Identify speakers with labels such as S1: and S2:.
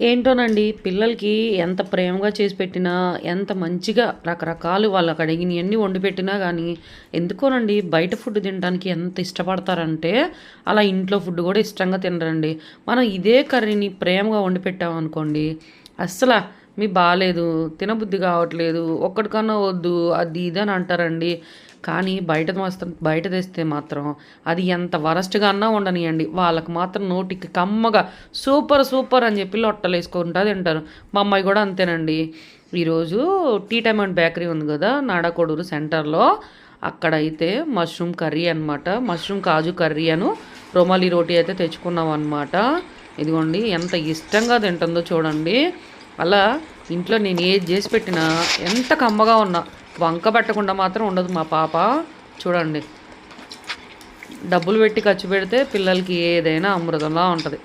S1: ఏంటోనండి పిల్లలకి ఎంత ప్రేమగా చేసి పెట్టినా ఎంత మంచిగా రకరకాలు వాళ్ళకి అడిగినవన్నీ వండి పెట్టినా కానీ ఎందుకోనండి బయట ఫుడ్ తినడానికి ఎంత ఇష్టపడతారంటే అలా ఇంట్లో ఫుడ్ కూడా ఇష్టంగా తినరండి. మనం ఇదే కర్రీని ప్రేమగా వండి పెట్టామనుకోండి అస్సలు మీ బాగాలేదు తినబుద్ధి కావట్లేదు ఒక్కడికన్నా వద్దు అది ఇది అని అంటారండి. కానీ బయట మాత్రం బయట తెస్తే మాత్రం అది ఎంత వరస్ట్గా అన్నా ఉండనియండి. వాళ్ళకి మాత్రం నోటికి కమ్మగా సూపర్ సూపర్ అని చెప్పి లొట్టలు వేసుకుంటా తింటారు. మా అమ్మాయి కూడా అంతేనండి. ఈరోజు టీ టైమ్ అండ్ బేకరీ ఉంది కదా నాడకొడూరు సెంటర్లో. అక్కడైతే మష్రూమ్ కర్రీ అనమాట మష్రూమ్ కాజు కర్రీ అను రోమాలి రోటీ అయితే తెచ్చుకున్నాం అనమాట ఇదిగోండి ఎంత ఇష్టంగా తింటుందో చూడండి. అలా ఇంట్లో నేను ఏది చేసి పెట్టినా ఎంత కమ్మగా ఉన్నా. వంక పెట్టకుండా మాత్రం ఉండదు మా పాప. చూడండి. డబ్బులు పెట్టి ఖర్చు పెడితే పిల్లలకి ఏదైనా అమృతంలా ఉంటుంది.